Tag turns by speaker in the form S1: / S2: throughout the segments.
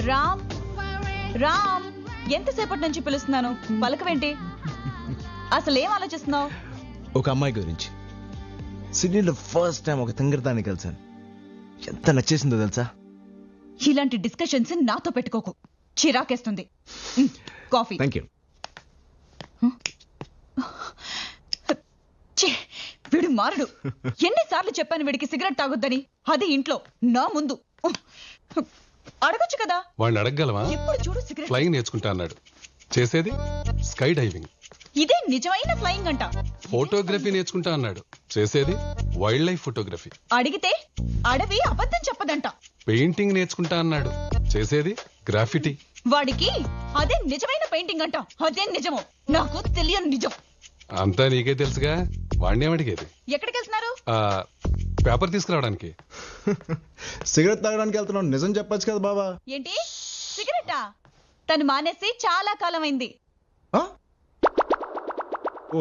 S1: రామ్. రామ్ ఎంతసేపటి నుంచి పిలుస్తున్నాను? పలకవేంటి? అసలు ఏం ఆలోచిస్తున్నావు?
S2: ఒక అమ్మాయి గురించి. సిడ్నీలో ఫస్ట్ టైం ఒక తింగరదాన్ని కలిసాను ఎంత నచ్చేసిందో తెలుసా?
S1: ఇలాంటి డిస్కషన్స్ నాతో పెట్టుకోకు. చిరాకేస్తుంది. కాఫీ.
S2: థ్యాంక్ యూ
S1: వీడు మారడు. ఎన్నిసార్లు చెప్పాను వీడికి సిగరెట్ తాగొద్దని? అది ఇంట్లో నా ముందు. అడగొచ్చు కదా.
S3: వాడిని అడగగలవా?
S1: ఎప్పుడు చూడు సిగరెట్.
S3: ఫ్లయింగ్ నేర్చుకుంటా అన్నాడు. చేసేది? Sky diving.
S1: ఇదే నిజమైన ఫ్లయింగ్ అంట.
S3: ఫోటోగ్రఫీ నేర్చుకుంటా అన్నాడు. చేసేది? Wildlife photography.
S1: అడిగితే అడవి అబద్ధం చెప్పదంట.
S3: పెయింటింగ్ నేర్చుకుంటా అన్నాడు. చేసేది? గ్రాఫిటీ.
S1: వాడికి అదే నిజమైన పెయింటింగ్ అంట. అదే నిజమో. నాకు తెలియని నిజం.
S3: అంతా నీకే తెలుసుగా? వాడిని ఏమడిగేది
S1: ఎక్కడికి వెళ్తున్నారు
S3: పేపర్ తీసుకురావడానికి?
S2: సిగరెట్ తాగడానికి వెళ్తున్నావు. నిజం చెప్పొచ్చు కదా బాబా
S1: ఏంటి? సిగరెటా? తను మానేసి చాలా కాలం అయింది
S2: ఆ? ఓ.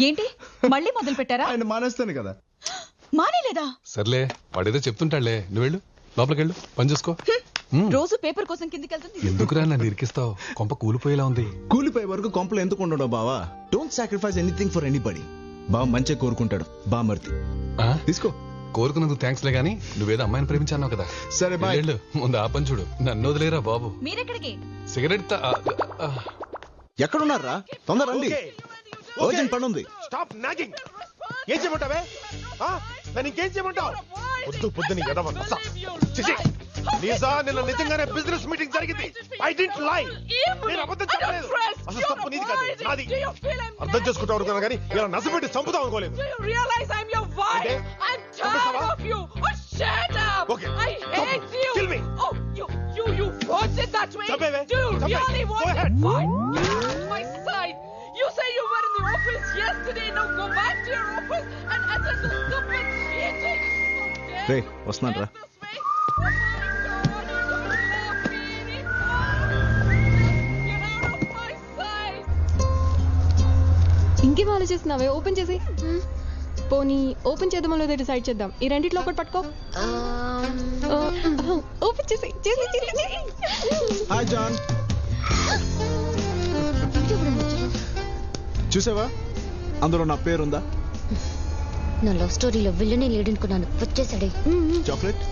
S1: ఏంటి? మళ్ళీ మొదలు పెట్టారా?
S2: ఆయన మానేస్తాను కదా.
S1: మానేలేదా?
S3: సర్లే వాడేదో చెప్తుంటాడులే. నువ్వు వెళ్ళు లోపలికి వెళ్ళు పని చూసుకో. హ్మ్.
S1: రోజు పేపర్ కోసం కిందికి వెళ్తుంది
S3: ఎందుకురా నన్ను ఇరికిస్తావు? కొంప కూలిపోయేలా ఉంది.
S2: కూలిపోయే వరకు కొంపలు ఎందుకు ఉండడం బావా? Don't sacrifice anything for anybody బావ మంచిగా కోరుకుంటాడు. బా మర్తి
S3: ఆ?
S2: తీసుకో.
S3: కోరుకున్నందుకు థ్యాంక్స్ లే గానీ నువ్వేదో అమ్మాయిని ప్రేమించాను కదా.
S2: సరే బాయ్.
S3: వెళ్ళు ముందు ఆ పని చూడు. నన్ను వదిలేరా బాబు?
S1: మీరెక్కడికి?
S3: సిగరెట్ తా- ఆ, ఆ,
S2: ఎక్కడున్నారా తొందర రండి. ఓజన్ పని ఉంది.
S4: Stop nagging. ఏం చేయమంటావే? ఆ? నన్ను ఇంకేం చేయమంటావు? పొద్దు పొద్దుని ఎదవ నస. చిచి. లీజా నిన్న నిజంగానే బిజినెస్ మీటింగ్ జరిగింది. ఐ డింట్ లై నేను అబద్ధం అసలు తప్పు నీది కాదు నాది అర్థం చేసుకుంటావు అనుకున్నా కానీ ఇలా నసపెట్టి చంపుతాం అనుకోలేదు
S5: Do you realize I'm your wife?
S4: Okay.
S5: I'm
S4: Chambasava?
S5: tired of you. Oh, shut up!
S4: Okay.
S5: I
S4: Stop.
S5: hate you.
S4: Kill me.
S5: Oh, you, you, you want it that way?
S4: Chambeve.
S5: Do you
S4: Chambeve.
S5: really
S4: Go
S5: want
S4: ahead.
S5: it? Fine. Get out of my sight. You say you were in the office yesterday. Now go back to your office and attend the stupid meeting. Okay?
S2: రే వస్తున్నాను రా
S6: ఇంకేం ఆలోచిస్తున్నావే? Open చేసి. పోనీ open చేద్దామో లేదో decide చేద్దాం. ఈ రెండిట్లో ఒకటి పట్టుకో. ఓపెన్ చేసి చేసి చేసి.
S2: హాయ్ జాన్ చూసావా? అందులో నా పేరుందా?
S7: నా లవ్ స్టోరీలో విల్లనే లేడనుకున్నాను. వచ్చేసాడే.
S2: చాక్లెట్?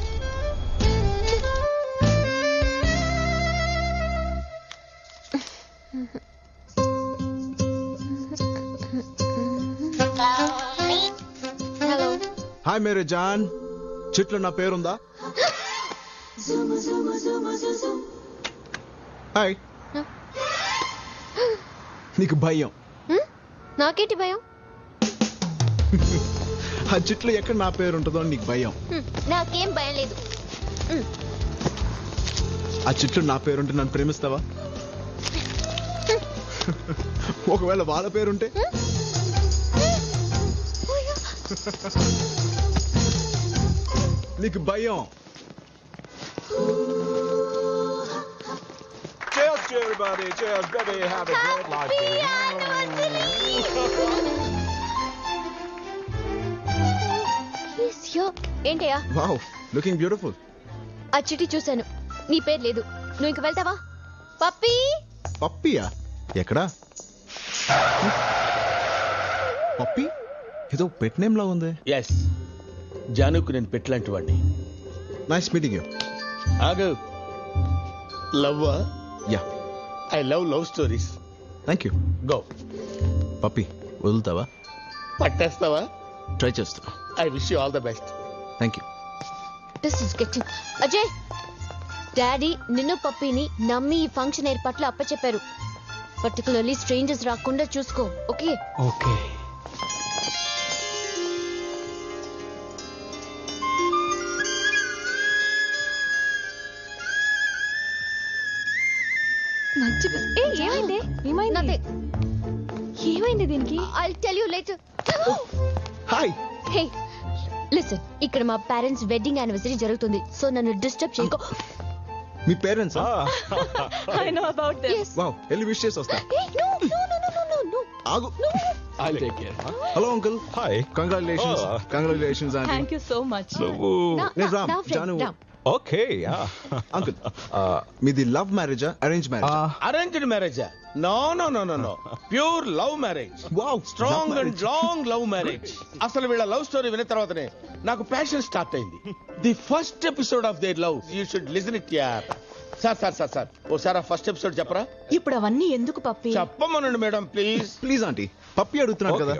S2: హాయ్ మేరే జాన్. చెట్లు నా పేరుందా? హాయ్. నీకు భయం.
S7: నాకేంటి భయం?
S2: ఆ చెట్లు ఎక్కడ నా పేరు ఉంటుందో నీకు భయం.
S7: హ్మ్, నాకేం భయం లేదు.
S2: ఆ చెట్లు నా పేరుంటే నన్ను ప్రేమిస్తావా? ఒకవేళ వాళ్ళ పేరుంటే? నీకు భయం
S4: Cheers to everybody. Cheers, baby. Have a great life. baby.
S7: Yes, yeah. ఏంటయ్యా?
S2: వావ్ లుకింగ్ బ్యూటిఫుల్
S7: ఆ చిటి చూశాను. నీ పేరు లేదు. నువ్వు ఇంక వెళ్తావా? పప్పీ!
S2: పప్పియా? ఎక్కడా? పప్పి? ఏదో పెట్ నేమ్ లా ఉంది.
S8: ఎస్ జానుకు నేను పెట్టలాంటి వాడిని
S2: నైస్ మీటింగ్ యూ
S8: ఆగు. Love
S2: yeah
S8: I love love stories
S2: thank you
S8: go
S2: పప్పి వదులుతావా?
S8: పట్టేస్తావా?
S2: ట్రై చేస్తా.
S8: I wish you all the best
S2: thank you
S7: this is getting Ajay daddy నిన్ను పప్పీని నమ్మి ఈ ఫంక్షన్ ఏర్పాట్లు అప్పచెప్పారు. పర్టికులర్లీ స్ట్రేంజర్స్ రాకుండా చూసుకో ఓకే
S3: ఓకే
S6: ఏ ఏమైంది? ఏమైంది? ఏమైంది దీనికి?
S7: I tell you later
S2: hi
S7: hey listen ఇక్కడ మా పేరెంట్స్ వెడ్డింగ్ యానివర్సరీ జరుగుతుంది. సో నన్ను డిస్టర్బ్ చేయకో.
S2: మీ
S1: parents I know
S7: about
S2: this wow wish చేసి వస్తా.
S7: No no no no no
S2: ఆగు.
S8: I take care
S2: hello uncle
S4: Hi.
S2: Congratulations
S4: Oh.
S2: Congratulations అండి
S1: thank you so much
S4: నువ్వు
S7: నా- నా- నా
S2: జాను.
S9: ఓకే
S2: అంకుల్ మీది లవ్ మ్యారేజా arrange marriage?
S8: Arranged marriage? No no no no no pure love marriage
S2: wow
S8: strong and long love marriage అసలు వీళ్ళ లవ్ స్టోరీ విన్న తర్వాతనే నాకు ప్యాషన్ స్టార్ట్ అయింది. The first episode of their love you should listen it యార్ sir sir sir sir ఓసారి ఆ first episode చెప్పరా?
S1: ఇప్పుడు అవన్నీ ఎందుకు పప్పి?
S8: చెప్పమనండి మేడం ప్లీజ్
S2: ప్లీజ్ ఆంటీ పప్పి అడుగుతున్నాడు కదా.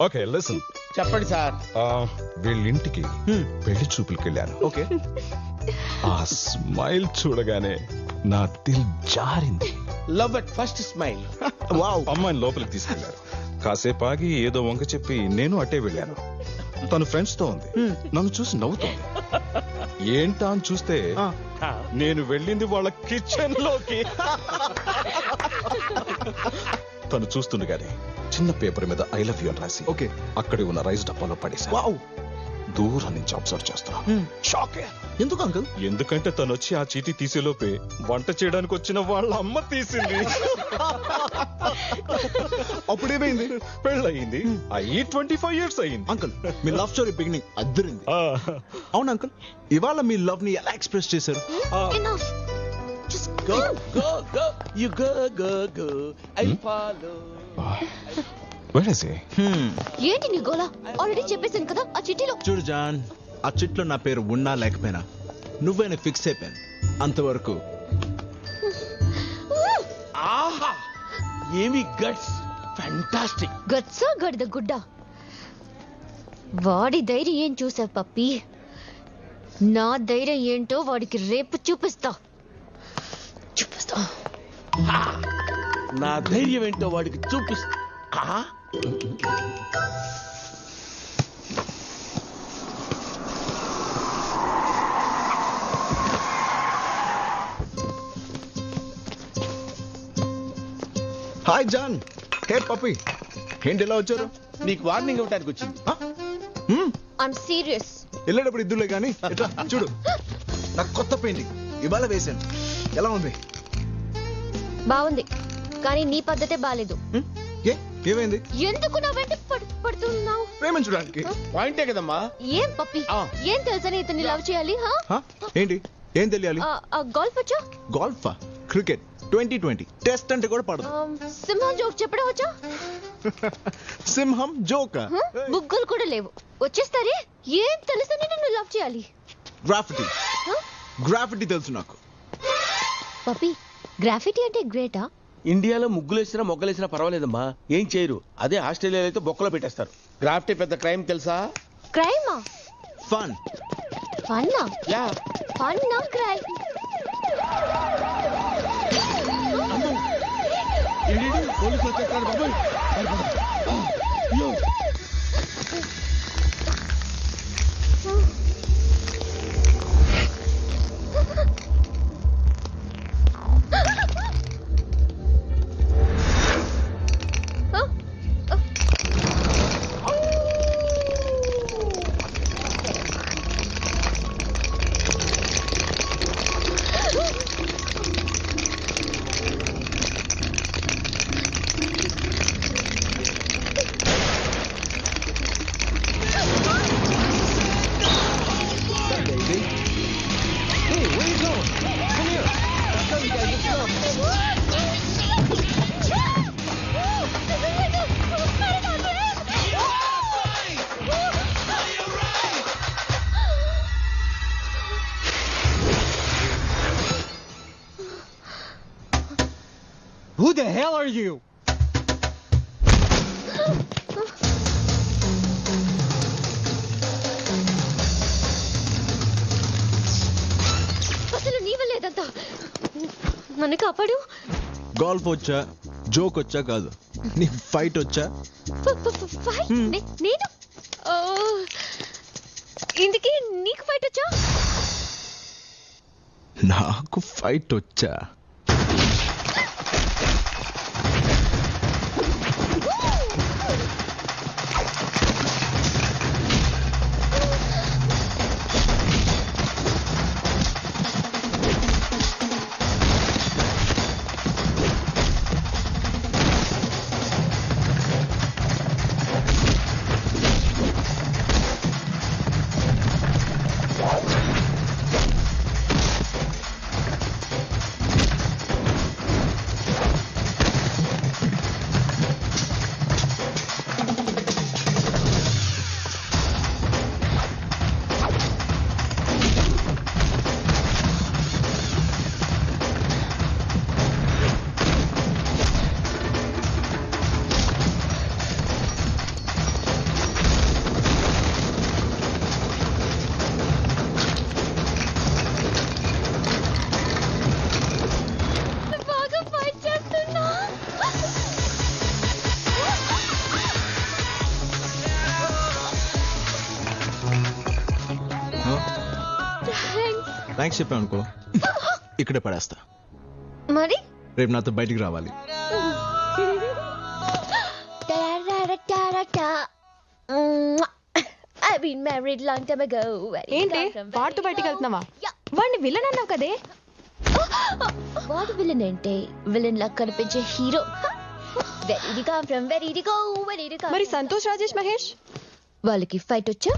S9: ఓకే లిసన్
S8: చెప్పండి సార్.
S9: వీళ్ళింటికి పెళ్ళి చూపులకి వెళ్ళాను
S2: ఓకే.
S9: ఆ స్మైల్ చూడగానే నా దిల్ జారింది.
S8: Love at first smile
S2: wow
S9: అమ్మాయిని లోపలికి తీసుకెళ్ళారు కాసేపు ఆగి ఏదో వంక చెప్పి నేను అట్టే వెళ్ళాను. తను ఫ్రెండ్స్తో ఉంది నన్ను చూసి నవ్వుతుంది. ఏంటా అని చూస్తే నేను వెళ్ళింది వాళ్ళ కిచెన్లోకి తను చూస్తుండగానే చిన్న పేపర్ మీద ఐ లవ్ యూ అని రాసి.
S2: ఓకే.
S9: అక్కడే ఉన్న రైస్ డబ్బాలో పడేసా
S2: వావ్.
S9: దూరం నుంచి అబ్జర్వ్ చేస్తున్నా. షాక్.
S2: ఎందుకు అంకుల్?
S9: ఎందుకంటే తను వచ్చి ఆ చీటీ తీసేలోపే వంట చేయడానికి వచ్చిన వాళ్ళ అమ్మ తీసింది.
S2: అప్పుడేమైంది?
S9: పెళ్ళయింది. అయ్యి ట్వంటీ ఫైవ్ ఇయర్స్ అయ్యింది.
S2: అంకుల్ మీ లవ్ స్టోరీ బిగినింగ్ అద్దరింది.
S9: ఆ,
S2: అవును అంకుల్? ఇవాళ మీ లవ్ని ఎలా ఎక్స్ప్రెస్ చేశారు?
S7: Just
S8: go go go you go go go I follow
S9: where is he?
S7: ఏంటి నీ గోలా? ఆల్రెడీ చెప్పేశాను కదా ఆ చిట్టిలో.
S2: చూడు జాన్ ఆ చిట్లో నా పేరు ఉన్నా లేకపోయినా నువ్వైనా ఫిక్స్ అయిపోయాను అంతవరకు.
S8: ఆహా! ఏమి గట్స్? ఫ్యాంటాస్టిక్
S7: గచ్చా గడిద గుడ్డ? వాడి ధైర్యం ఏం చూసావు పప్పి? నా ధైర్యం ఏంటో వాడికి రేపు చూపిస్తా. చూపిస్తా.
S8: నా ధైర్యం ఏంటో వాడికి చూపిస్తా. ఆ?
S2: హాయ్ జాన్. హే పప్పి. ఏంటి ఎలా వచ్చారు?
S8: నీకు వార్నింగ్ ఇవ్వడానికి వచ్చింది.
S7: ఐమ్ సీరియస్
S2: వెళ్ళేటప్పుడు ఇద్దులే కానీ చూడు. నా కొత్త పెయింటింగ్. ఇవాళ వేశాను. ఎలా ఉంది?
S7: బాగుంది కానీ నీ పద్ధతే బాలేదు.
S2: హ్మ్? ఏ? ఏమైంది?
S7: ఎందుకు నా వెంట పడు- పడుతున్నావు?
S2: ప్రేమించడానికి
S8: పాయింటే కదమ్మా.
S7: ఏం పప్పి?
S8: ఆ.
S7: ఏం తెలుసని ఇతన్ని లవ్ చేయాలి హా?
S2: హా? ఏంటి? ఏం తెలియాలి?
S7: ఆ, ఆ గోల్ఫ్ వచ్చా?
S2: గోల్ఫా? క్రికెట్? Twenty twenty. టెస్ట్ అంటే కూడా పడదు.
S7: సింహం జోక్ చెప్పడం వచ్చా?
S2: సింహం జోకా?
S7: హ? బుగ్గలు కూడా లేవు. వచ్చేస్తారే? ఏం తెలుసని నన్ను లవ్ చేయాలి?
S2: గ్రాఫిటీ
S7: హ?
S2: గ్రాఫిటీ తెలుసు నాకు.
S7: పప్పి గ్రాఫిటీ అంటే గ్రేటా?
S8: ఇండియాలో ముగ్గులేసినా మొగ్గలేసినా పర్వాలేదమ్మా. ఏం చేయరు. అదే ఆస్ట్రేలియాలో అయితే బొక్కలో పెట్టేస్తారు. గ్రాఫ్టీ పెద్ద క్రైమ్ తెలుసా?
S7: క్రైమా?
S2: ఫన్.
S7: ఫన్నా?
S8: యా.
S7: ఫన్నా క్రైమ్
S8: పోలీసులు వచ్చేస్తున్నారు బాబోయ్.
S10: Who the hell are you?
S7: అసలు నీ వల్ల లేదంతా. నన్ను కాపాడు?
S2: గోల్ఫ్ వచ్చా? జోక్ వచ్చా కాదు? నీ ఫైట్ వచ్చా?
S7: ఫ- ఫ- ఫ- ఫైట్? నే- నేను? ఇందుకే నీకు ఫైట్ వచ్చా?
S2: నాకు ఫైట్ వచ్చా? థ్యాంక్స్ చెప్పాను అనుకో. ఇక్కడే పడేస్తా.
S7: మరి?
S2: రేపు నాతో బయటికి రావాలి.
S7: I been married long time ago
S6: ఏంటి? వాడితో బయటికి వెళ్తున్నావా? వాడిని విలన్ అన్నావు కదే?
S7: వాడు విలన్ అంటే విలన్ లా కనిపించే హీరో
S6: మరి సంతోష్ రాజేష్ మహేష్?
S7: వాళ్ళకి ఫైట్ వచ్చా?